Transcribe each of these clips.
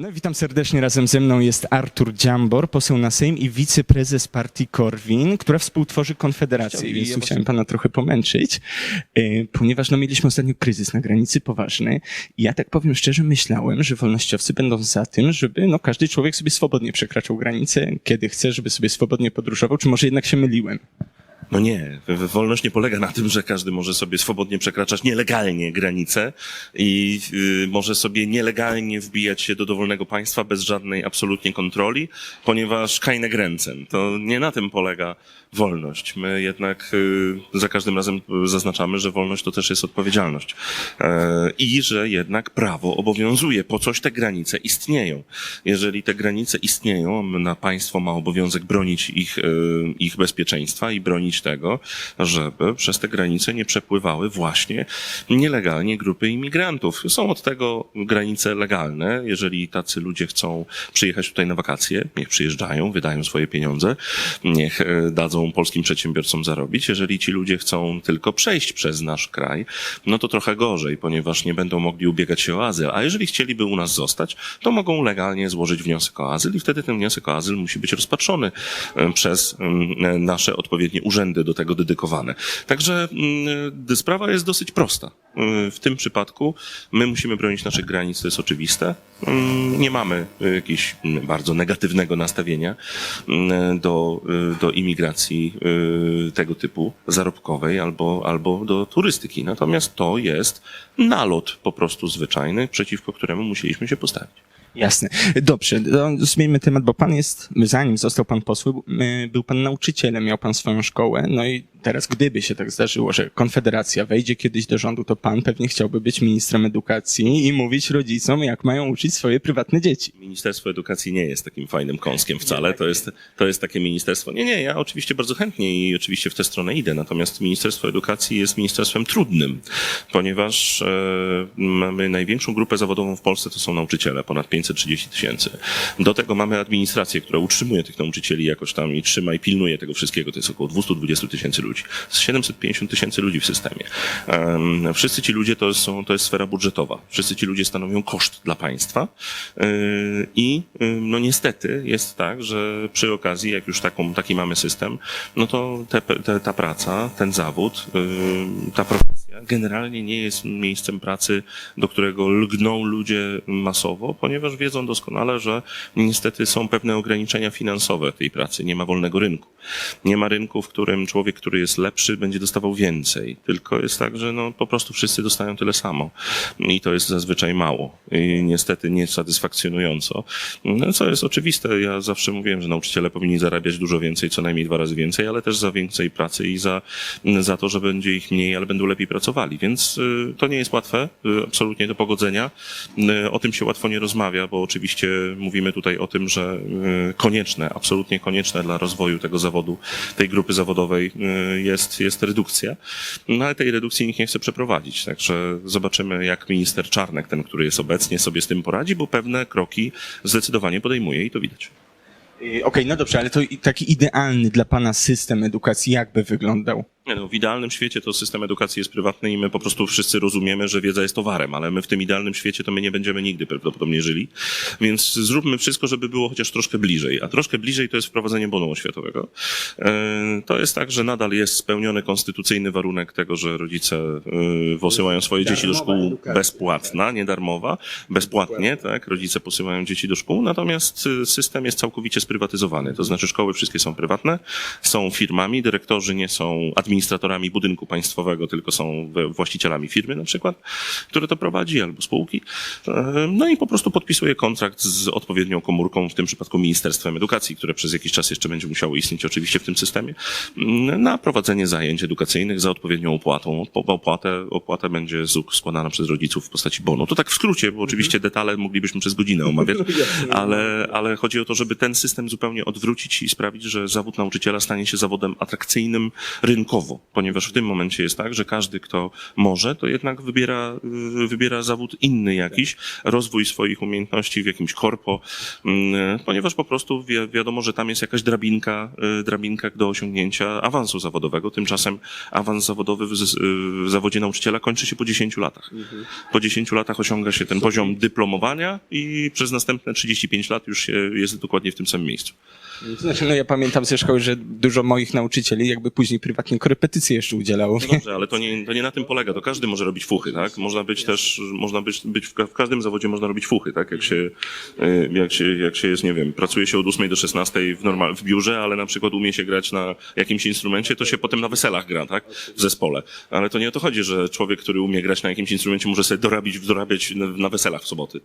No, witam serdecznie. Razem ze mną jest Artur Dziambor, poseł na Sejm i wiceprezes partii Korwin, która współtworzy Konfederację. Więc tu chciałem pana trochę pomęczyć, e, ponieważ no, mieliśmy ostatnio kryzys na granicy poważny. I ja tak powiem szczerze, myślałem, że wolnościowcy będą za tym, żeby no, każdy człowiek sobie swobodnie przekraczał granicę, kiedy chce, żeby sobie swobodnie podróżował, czy może jednak się myliłem? No nie, wolność nie polega na tym, że każdy może sobie swobodnie przekraczać nielegalnie granice i y, może sobie nielegalnie wbijać się do dowolnego państwa bez żadnej absolutnie kontroli, ponieważ kajne gręcem. To nie na tym polega wolność. My jednak y, za każdym razem zaznaczamy, że wolność to też jest odpowiedzialność. E, I że jednak prawo obowiązuje. Po coś te granice istnieją. Jeżeli te granice istnieją, na państwo ma obowiązek bronić ich, y, ich bezpieczeństwa i bronić tego, żeby przez te granice nie przepływały właśnie nielegalnie grupy imigrantów. Są od tego granice legalne. Jeżeli tacy ludzie chcą przyjechać tutaj na wakacje, niech przyjeżdżają, wydają swoje pieniądze, niech e, dadzą polskim przedsiębiorcom zarobić. Jeżeli ci ludzie chcą tylko przejść przez nasz kraj, no to trochę gorzej, ponieważ nie będą mogli ubiegać się o azyl. A jeżeli chcieliby u nas zostać, to mogą legalnie złożyć wniosek o azyl i wtedy ten wniosek o azyl musi być rozpatrzony e, przez mm, nasze odpowiednie urzędy do tego dedykowane. Także mm, sprawa jest dosyć prosta. Y, W tym przypadku my musimy bronić naszych granic, to jest oczywiste. Mm, Nie mamy y, jakiegoś mm, bardzo negatywnego nastawienia mm, do, y, do imigracji y, tego typu zarobkowej albo, albo do turystyki. Natomiast to jest nalot po prostu zwyczajny, przeciwko któremu musieliśmy się postawić. Jasne. Dobrze, zmieńmy temat, bo pan jest, zanim został pan posłem, był pan nauczycielem, miał pan swoją szkołę, no i teraz gdyby się tak zdarzyło, że Konfederacja wejdzie kiedyś do rządu, to pan pewnie chciałby być ministrem edukacji i mówić rodzicom, jak mają uczyć swoje prywatne dzieci. Ministerstwo Edukacji nie jest takim fajnym kąskiem wcale. To jest, to jest takie ministerstwo. Nie, nie, ja oczywiście bardzo chętnie i oczywiście w tę stronę idę. Natomiast Ministerstwo Edukacji jest ministerstwem trudnym, ponieważ e, mamy największą grupę zawodową w Polsce, to są nauczyciele, ponad 530 tysięcy. Do tego mamy administrację, która utrzymuje tych nauczycieli jakoś tam i trzyma i pilnuje tego wszystkiego. To jest około 220 tysięcy ludzi. Jest 750 tysięcy ludzi w systemie. Em, Wszyscy ci ludzie to, są, to jest sfera budżetowa. Wszyscy ci ludzie stanowią koszt dla państwa. Yy, I yy, no niestety jest tak, że przy okazji, jak już taką, taki mamy system, no to te, te, ta praca, ten zawód, yy, ta profesja generalnie nie jest miejscem pracy, do którego lgną ludzie masowo, ponieważ wiedzą doskonale, że niestety są pewne ograniczenia finansowe tej pracy. Nie ma wolnego rynku. Nie ma rynku, w którym człowiek, który jest lepszy, będzie dostawał więcej. Tylko jest tak, że no, po prostu wszyscy dostają tyle samo. I to jest zazwyczaj mało. I niestety niesatysfakcjonująco. No, co jest oczywiste. Ja zawsze mówiłem, że nauczyciele powinni zarabiać dużo więcej, co najmniej dwa razy więcej, ale też za więcej pracy i za, za to, że będzie ich mniej, ale będą lepiej pracowali. Więc y, to nie jest łatwe, y, absolutnie do pogodzenia. Y, O tym się łatwo nie rozmawia, bo oczywiście mówimy tutaj o tym, że konieczne, absolutnie konieczne dla rozwoju tego zawodu, tej grupy zawodowej jest, jest redukcja. No ale tej redukcji nikt nie chce przeprowadzić. Także zobaczymy, jak minister Czarnek, ten, który jest obecnie, sobie z tym poradzi, bo pewne kroki zdecydowanie podejmuje i to widać. Okej, no dobrze, ale to taki idealny dla pana system edukacji jakby wyglądał? No, w idealnym świecie to system edukacji jest prywatny i my po prostu wszyscy rozumiemy, że wiedza jest towarem, ale my w tym idealnym świecie to my nie będziemy nigdy prawdopodobnie żyli. Więc zróbmy wszystko, żeby było chociaż troszkę bliżej. A troszkę bliżej to jest wprowadzenie bonu oświatowego. E, To jest tak, że nadal jest spełniony konstytucyjny warunek tego, że rodzice e, posyłają swoje dzieci do szkół bezpłatna, nie darmowa, bezpłatnie, tak? Rodzice posyłają dzieci do szkół, natomiast e, system jest całkowicie sprywatyzowany. To znaczy szkoły wszystkie są prywatne, są firmami, dyrektorzy nie są administratorami budynku państwowego, tylko są właścicielami firmy na przykład, które to prowadzi, albo spółki. E, No i po prostu podpisuje kontrakt z odpowiednią komórką, w tym przypadku Ministerstwem Edukacji, które przez jakiś czas jeszcze będzie musiało istnieć oczywiście w tym systemie, m, na prowadzenie zajęć edukacyjnych za odpowiednią opłatą. Op- Opłatę, opłata będzie składana przez rodziców w postaci bonu. To tak w skrócie, bo oczywiście detale moglibyśmy przez godzinę omawiać, ale, ale chodzi o to, żeby ten system zupełnie odwrócić i sprawić, że zawód nauczyciela stanie się zawodem atrakcyjnym rynkowo. Dodatkowo, ponieważ w tym momencie jest tak, że każdy, kto może, to jednak wybiera, y, wybiera zawód inny jakiś, rozwój swoich umiejętności w jakimś korpo, mm, ponieważ po prostu wi wiadomo, że tam jest jakaś drabinka, y, drabinka do osiągnięcia awansu zawodowego. Tymczasem awans zawodowy w, w zawodzie nauczyciela kończy się po 10 latach. Po 10 latach osiąga się ten poziom dyplomowania i przez następne 35 lat już jest dokładnie w tym samym miejscu. Znaczy, no ja pamiętam ze szkoły, że dużo moich nauczycieli jakby później prywatnie korepetycji jeszcze udzielało. No dobrze, ale to nie, to nie na tym polega. To każdy może robić fuchy, tak? Można być też, można być, być w, w każdym zawodzie można robić fuchy, tak? Jak się, y, jak się, jak się jest, nie wiem, pracuje się od 8 do 16 w normal, w biurze, ale na przykład umie się grać na jakimś instrumencie, to się potem na weselach gra, tak? W zespole. Ale to nie o to chodzi, że człowiek, który umie grać na jakimś instrumencie, może sobie dorabić, dorabiać na, weselach w soboty.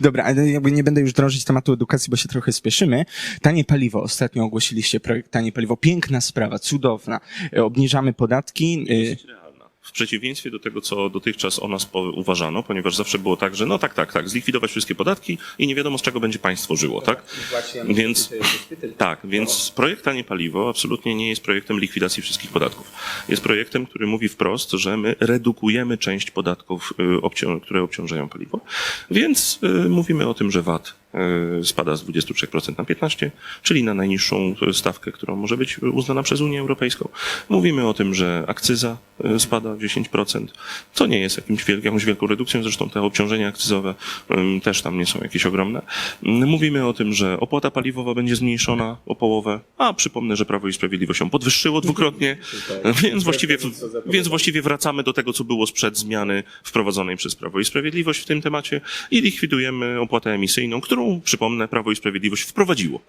Dobra, ale jakby nie będę już drążyć tematu edukacji, bo się trochę spieszymy. Tanie paliwo, ostatnio ogłosiliście projekt Tanie paliwo. Piękna sprawa, cudowna. E, Obniżamy podatki. realna. W przeciwieństwie do tego, co dotychczas o nas uważano, ponieważ zawsze było tak, że no tak, tak, tak, zlikwidować wszystkie podatki i nie wiadomo z czego będzie państwo żyło, tak? Więc, tak, więc projekt Tanie Paliwo absolutnie nie jest projektem likwidacji wszystkich podatków. Jest projektem, który mówi wprost, że my redukujemy część podatków, y, które obciążają paliwo, więc y, mówimy o tym, że VAT y, spada z 23% na 15%, czyli na najniższą stawkę, którą może być uznana przez Unię Europejską. Mówimy o tym, że akcyza y, spada o 10%, co nie jest jakimś wielką, jakąś wielką redukcją, zresztą te obciążenia akcyzowe też tam nie są jakieś ogromne. Mówimy o tym, że opłata paliwowa będzie zmniejszona o połowę, a przypomnę, że Prawo i Sprawiedliwość ją podwyższyło dwukrotnie, więc właściwie, więc właściwie wracamy do tego, co było sprzed zmiany wprowadzonej przez Prawo i Sprawiedliwość w tym temacie i likwidujemy opłatę emisyjną, którą, przypomnę, Prawo i Sprawiedliwość wprowadziło.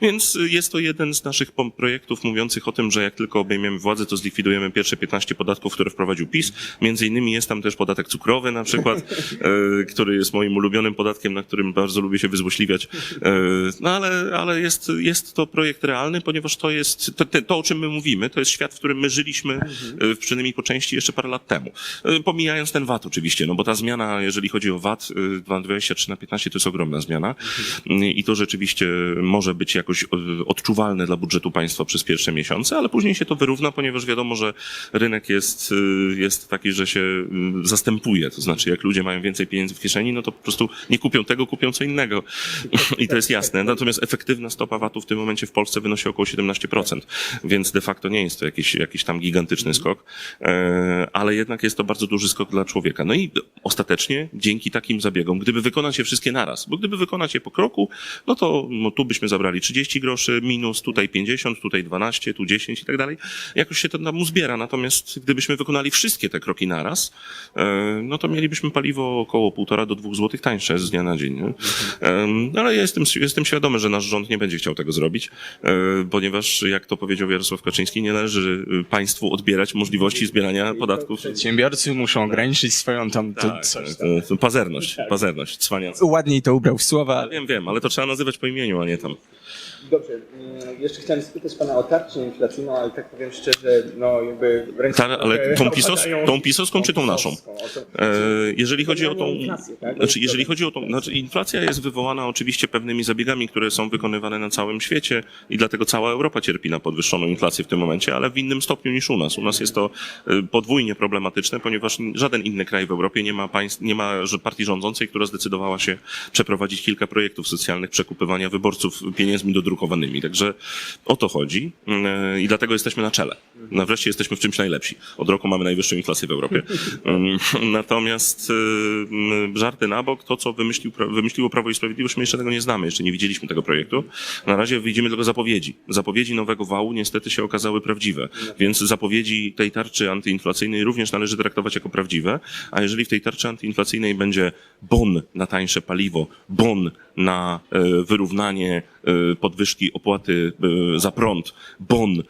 Więc y, jest to jeden z naszych projektów mówiących o tym, że jak tylko obejmiemy władzę, to zlikwidujemy pierwsze 15 podatków, które wprowadził PiS. Między innymi jest tam też podatek cukrowy na przykład, e, który jest moim ulubionym podatkiem, na którym bardzo lubię się wyzłośliwiać. E, No ale, ale jest, jest to projekt realny, ponieważ to jest, to, to, o czym my mówimy, to jest świat, w którym my żyliśmy, e, przynajmniej po części jeszcze parę lat temu. Pomijając ten VAT oczywiście, no bo ta zmiana, jeżeli chodzi o VAT, e, 23 na 15 to jest ogromna zmiana i to rzeczywiście może być jakoś odczuwalne dla budżetu państwa przez pierwsze miesiące, ale później się to wyrówna, ponieważ wiadomo, że rynek jest, y, jest taki, że się y, zastępuje. To znaczy, jak ludzie mają więcej pieniędzy w kieszeni, no to po prostu nie kupią tego, kupią co innego. I to jest jasne. Natomiast efektywna stopa VAT-u w tym momencie w Polsce wynosi około 17%, więc de facto nie jest to jakiś, jakiś tam gigantyczny skok, e, ale jednak jest to bardzo duży skok dla człowieka. No i ostatecznie dzięki takim zabiegom, gdyby wykonać je wszystkie naraz, bo gdyby wykonać po kroku, no to no, tu byśmy zabrali 30 groszy minus, tutaj 50, tutaj 12, tu 10 i tak dalej. Jakoś się to nam uzbiera. Natomiast gdybyśmy wykonali wszystkie te kroki naraz, e, no to mielibyśmy paliwo około 1,5 do 2 złotych tańsze z dnia na dzień. Nie? Em, Ale ja jestem, jestem świadomy, że nasz rząd nie będzie chciał tego zrobić, e, ponieważ jak to powiedział Jarosław Kaczyński, nie należy y, państwu odbierać możliwości zbierania podatków. Przedsiębiorcy muszą ograniczyć swoją tam to Tak, coś. to, to pazerność, pazerność, cwaniactwo. Ładniej to ubrał w słowa. Wiem, wiem, ale to trzeba nazywać po imieniu, a nie tam. Dobrze, mm, jeszcze chciałem spytać pana o tarczę inflacyjną, ale tak powiem szczerze, no jakby w ręce... Ta, ale tą, pisos, tą pisowską czy tą naszą? E, jeżeli chodzi o tą, tak? znaczy, jeżeli chodzi o tą, znaczy inflacja jest wywołana oczywiście pewnymi zabiegami, które są wykonywane na całym świecie i dlatego cała Europa cierpi na podwyższoną inflację w tym momencie, ale w innym stopniu niż u nas. U nas jest to e, podwójnie problematyczne, ponieważ żaden inny kraj w Europie nie ma państw, nie ma że partii rządzącej, która zdecydowała się przeprowadzić kilka projektów socjalnych przekupywania wyborców pieniędzmi dodrukowanymi. Także o to chodzi e, i dlatego jesteśmy na czele. No wreszcie jesteśmy w czymś najlepsi. Od roku mamy najwyższą inflację w Europie. Mm, Natomiast mm, żarty na bok, to co wymyślił, wymyśliło Prawo i Sprawiedliwość, my jeszcze tego nie znamy, jeszcze nie widzieliśmy tego projektu. Na razie widzimy tylko zapowiedzi. Zapowiedzi nowego wału niestety się okazały prawdziwe, więc zapowiedzi tej tarczy antyinflacyjnej również należy traktować jako prawdziwe, a jeżeli w tej tarczy antyinflacyjnej będzie bon na tańsze paliwo, bon na e, wyrównanie podwyżki opłaty e, za prąd, bon,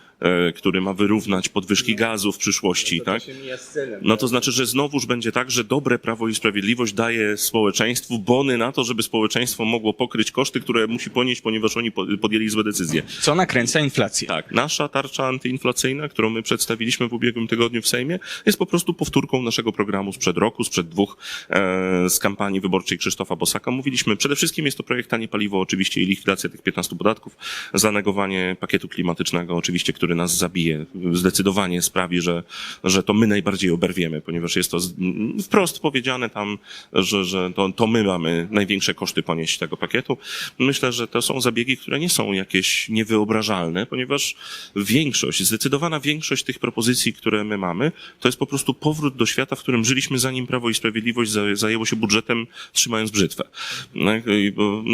który ma wyrównać podwyżki gazu w przyszłości, tak? się mija z celem, No to znaczy, że znowuż będzie tak, że dobre Prawo i Sprawiedliwość daje społeczeństwu bony na to, żeby społeczeństwo mogło pokryć koszty, które musi ponieść, ponieważ oni po- podjęli złe decyzje. Co nakręca inflację. Tak, nasza tarcza antyinflacyjna, którą my przedstawiliśmy w ubiegłym tygodniu w Sejmie, jest po prostu powtórką naszego programu sprzed roku, sprzed dwóch, e, z kampanii wyborczej Krzysztofa Bosaka. Mówiliśmy, przede wszystkim jest to projekt Tanie Paliwo oczywiście i likwidacja tych 15 podatków, zanegowanie pakietu klimatycznego oczywiście, który który nas zabije, zdecydowanie sprawi, że, że to my najbardziej oberwiemy, ponieważ jest to wprost powiedziane tam, że, że to, to my mamy największe koszty ponieść tego pakietu. Myślę, że to są zabiegi, które nie są jakieś niewyobrażalne, ponieważ większość, zdecydowana większość tych propozycji, które my mamy, to jest po prostu powrót do świata, w którym żyliśmy zanim Prawo i Sprawiedliwość za- zajęło się budżetem, trzymając brzytwę. I Bo,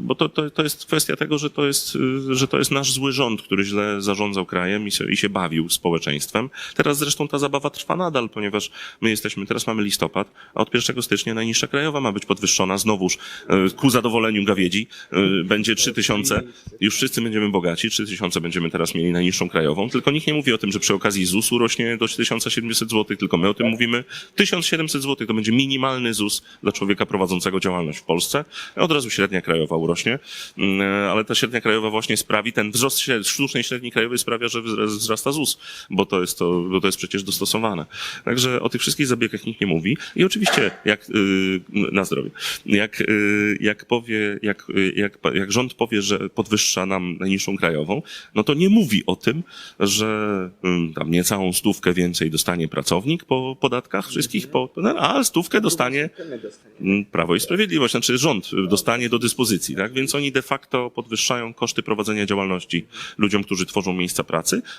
bo to, to, to jest kwestia tego, że to jest, że to jest nasz zły rząd, który źle zarządzał krajem i się, i się bawił społeczeństwem. Teraz zresztą ta zabawa trwa nadal, ponieważ my jesteśmy, teraz mamy listopad, a od 1 stycznia najniższa krajowa ma być podwyższona znowuż y, ku zadowoleniu gawiedzi. Y, Będzie 3000, już wszyscy będziemy bogaci, 3000 będziemy teraz mieli najniższą krajową, tylko nikt nie mówi o tym, że przy okazji ZUS-u rośnie do 1700 zł, tylko my o tym mówimy. 1700 zł to będzie minimalny ZUS dla człowieka prowadzącego działalność w Polsce. Od razu średnia krajowa urośnie, Mm, ale ta średnia krajowa właśnie sprawi, ten wzrost sztucznej średniej krajowej sprawia, że wzra- wzrasta ZUS, bo to jest to, bo to jest przecież dostosowane. Także o tych wszystkich zabiegach nikt nie mówi. I oczywiście, jak, yy, na zdrowie, jak, yy, jak powie, jak, yy, jak, jak rząd powie, że podwyższa nam najniższą krajową, no to nie mówi o tym, że tam niecałą stówkę więcej dostanie pracownik po podatkach wszystkich, po, no, a stówkę dostanie Mm, Prawo i Sprawiedliwość, znaczy rząd dostanie do dyspozycji, tak? Więc oni de facto podwyższają koszty prowadzenia działalności ludziom, którzy tworzą miejsca pracy,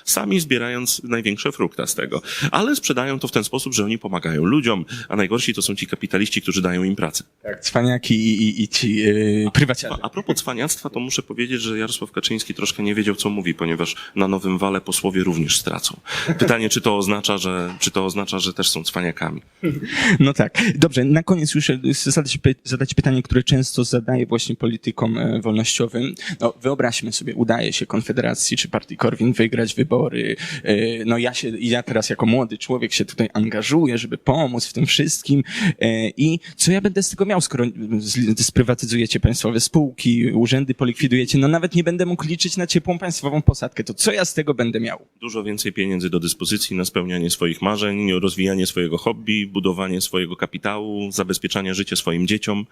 sami zbierając największe frukta z tego. Ale sprzedają to w ten sposób, że oni pomagają ludziom, a najgorsi to są ci kapitaliści, którzy dają im pracę. Tak, cwaniaki i, i, i ci yy, prywaciarze. A propos cwaniactwa, to muszę powiedzieć, że Jarosław Kaczyński troszkę nie wiedział, co mówi, ponieważ na Nowym Wale posłowie również stracą. Pytanie, czy to oznacza, że, czy to oznacza, że też są cwaniakami? No tak. Dobrze, na koniec już e, zadać, zadać pytanie, które często zadaję właśnie politykom e, wolnościowym. No, wyobraźmy sobie, udaje się Konfederacji czy partii Korwin wygrać wybory. E, No ja się, ja teraz jako młody człowiek się tutaj angażuję, żeby pomóc w tym wszystkim. E, I co ja będę z tego miał, skoro sprywatyzujecie państwowe spółki, urzędy polikwidujecie? No nawet nie będę mógł liczyć na ciepłą państwową posadkę. To co ja z tego będę miał? dużo więcej pieniędzy do dyspozycji na spełnianie swoich marzeń, rozwijanie swojego hobby, budowanie swojego kapitału, zabezpieczanie życia swoim dzieciom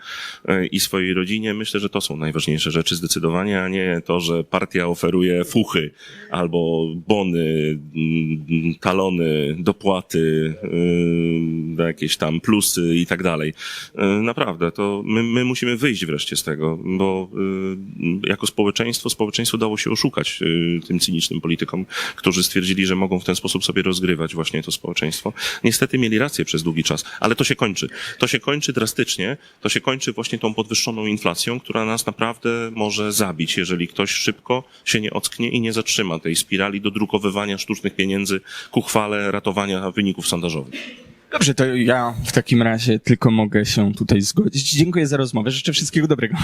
e, i swojej rodzinie. Myślę, że to są najważniejsze rzeczy zdecydowanie, a nie to, że partia oferuje fuchy albo bony, mm, talony, dopłaty, yy, jakieś tam plusy i tak dalej. Yy, Naprawdę, to my, my musimy wyjść wreszcie z tego, bo yy, jako społeczeństwo, społeczeństwo dało się oszukać tym cynicznym politykom, którzy stwierdzili, że mogą w ten sposób sobie rozgrywać właśnie to społeczeństwo. Niestety mieli rację przez długi czas, ale to się kończy. To się kończy drastycznie, to się kończy właśnie tą podwyższoną inflacją, która nas naprawdę może zabić, jeżeli ktoś szybko się nie ocknie i nie zatrzyma tej spirali dodrukowywania sztucznych pieniędzy ku chwale ratowania wyników sondażowych. Dobrze, to ja w takim razie tylko mogę się tutaj zgodzić. Dziękuję za rozmowę. Życzę wszystkiego dobrego.